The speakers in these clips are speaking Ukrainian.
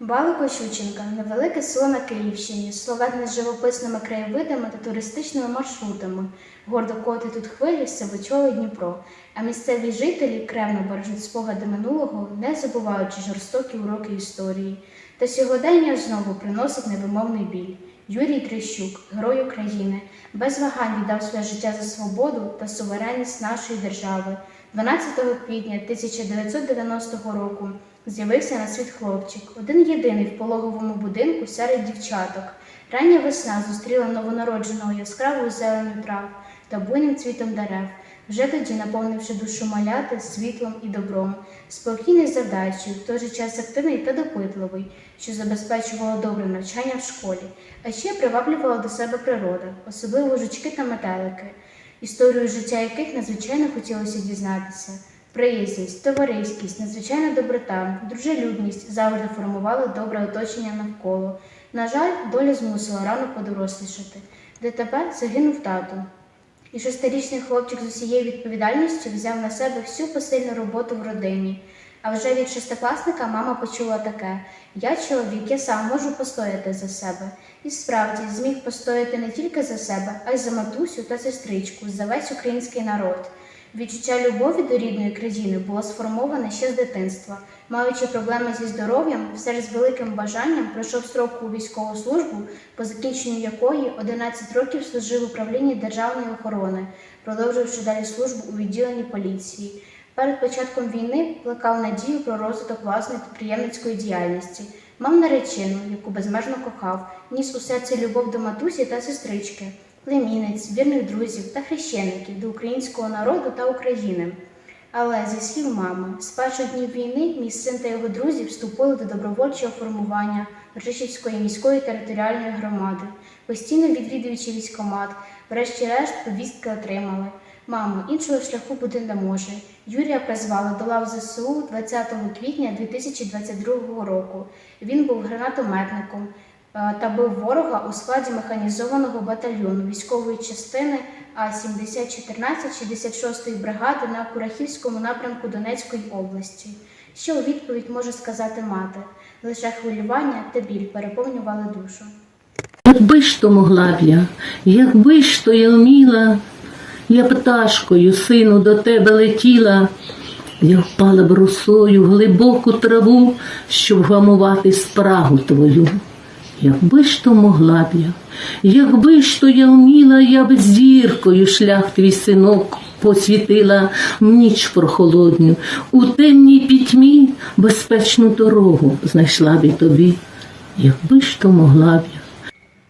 Балико Щученка невелике село на Київщині, словетне з живописними краєвидами та туристичними маршрутами. Гордо коти тут хвилі сивочоле Дніпро, а місцеві жителі кремно бережуть спогади минулого, не забуваючи жорстокі уроки історії. Та сьогодення знову приносить невимовний біль. Юрій Трещук, герой України, без вагань віддав своє життя за свободу та суверенність нашої держави. 12 квітня 1990 року з'явився на світ хлопчик, один єдиний в пологовому будинку серед дівчаток. Рання весна зустріла новонародженого яскравою зеленю трав та буйним цвітом дерев, вже тоді наповнивши душу маляти світлом і добром, спокійний завдачею, в той же час активний та допитливий, що забезпечувало добре навчання в школі, а ще приваблювала до себе природа, особливо жучки та метелики, історію життя яких надзвичайно хотілося дізнатися. Приязність, товариськість, надзвичайна доброта, дружелюбність завжди формували добре оточення навколо. На жаль, доля змусила рано подорослішати, тепер загинув тато. І шестирічний хлопчик з усією відповідальністю взяв на себе всю посильну роботу в родині. А вже від шестикласника мама почула таке: я чоловік, я сам можу постояти за себе. І справді зміг постояти не тільки за себе, а й за матусю та сестричку, за весь український народ. Відчуття любові до рідної країни було сформоване ще з дитинства. Маючи проблеми зі здоров'ям, все ж з великим бажанням пройшов строку у військову службу, по закінченню якої 11 років служив в управлінні державної охорони, продовживши далі службу у відділенні поліції. Перед початком війни плекав надію про розвиток власної підприємницької діяльності, мав наречену, яку безмежно кохав, ніс у серці любов до матусі та сестрички, племінниць, вірних друзів та хрещеників до українського народу та України. Але зі слів мами, з перших днів війни мій син та його друзі вступили до добровольчого формування Ржищівської міської територіальної громади, постійно відвідуючи військомат, врешті-решт повістки отримали. Мамо, іншого шляху бути не може. Юрія призвали до лав ЗСУ 20 квітня 2022 року. Він був гранатометником та бив ворога у складі механізованого батальйону військової частини А-7014 66-ї бригади на Курахівському напрямку Донецької області. Що у відповідь може сказати мати? Лише хвилювання та біль переповнювали душу. Якби ж то могла б я, якби ж то я вміла, я пташкою, сину, до тебе летіла, я впала б росою в глибоку траву, щоб вгамувати спрагу твою. Якби ж то могла б я, якби ж то я вміла, я б зіркою шлях твій синок посвітила в ніч прохолодню, у темній пітьмі безпечну дорогу знайшла б і тобі. Якби ж то могла б я.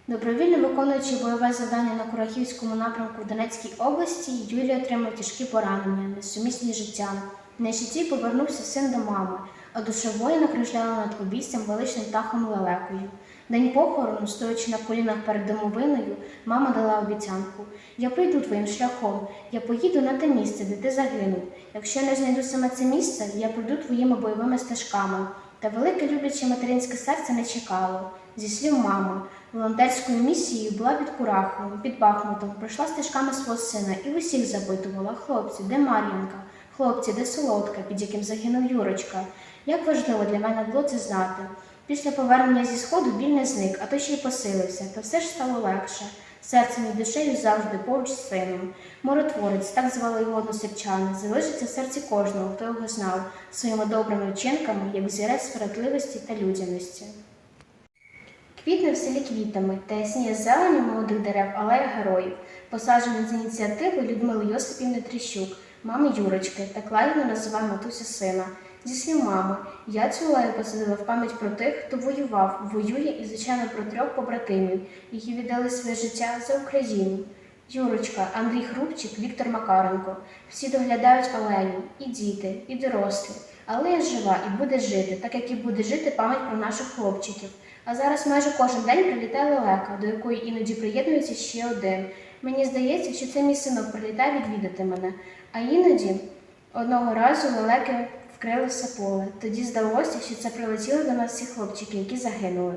Добровільно виконуючи бойове завдання на Курахівському напрямку в Донецькій області, Юрій отримав тяжкі поранення, несумісні з життям. На щиті повернувся син до мами, а душа воїна кружляла над обійстям величним птахом лелекою. День похорону, стоячи на колінах перед домовиною, мама дала обіцянку: Я прийду твоїм шляхом, я поїду на те місце, де ти загинув. Якщо я не знайду саме це місце, я пройду твоїми бойовими стежками. Та велике любляче материнське серце не чекало. Зі слів мами, волонтерською місією була під Кураховом, під Бахмутом, пройшла стежками свого сина і усіх запитувала хлопці, де Мар'янка, хлопці, де солодка, під яким загинув Юрочка. Як важливо для мене було це знати. Після повернення зі сходу біль не зник, а то ще й посилився, та все ж стало легше. Серцем і душею завжди поруч з сином. Моротворець, так звали його односельчани, залишиться в серці кожного, хто його знав, своїми добрими вчинками, як зірець справедливості та людяності. Квітне в селі квітами та ясніє зелені молодих дерев алея героїв, посаджений з ініціативи Людмили Йосипівни Тріщук, мами Юрочки, так лагідно називає матуся сина. Зі слів мами, я цю алею посадила в пам'ять про тих, хто воював, воює і, звичайно, про трьох побратимів, які віддали своє життя за Україну. Юрочка, Андрій Хрупчик, Віктор Макаренко. Всі доглядають алею, і діти, і дорослі. Алея жива і буде жити, так як і буде жити пам'ять про наших хлопчиків. А зараз майже кожен день прилітає лелека, до якої іноді приєднується ще один. Мені здається, що це мій синок прилітає відвідати мене. А іноді одного разу лелеки вкрилося поле. Тоді здалося, що це прилетіли до нас всі хлопчики, які загинули.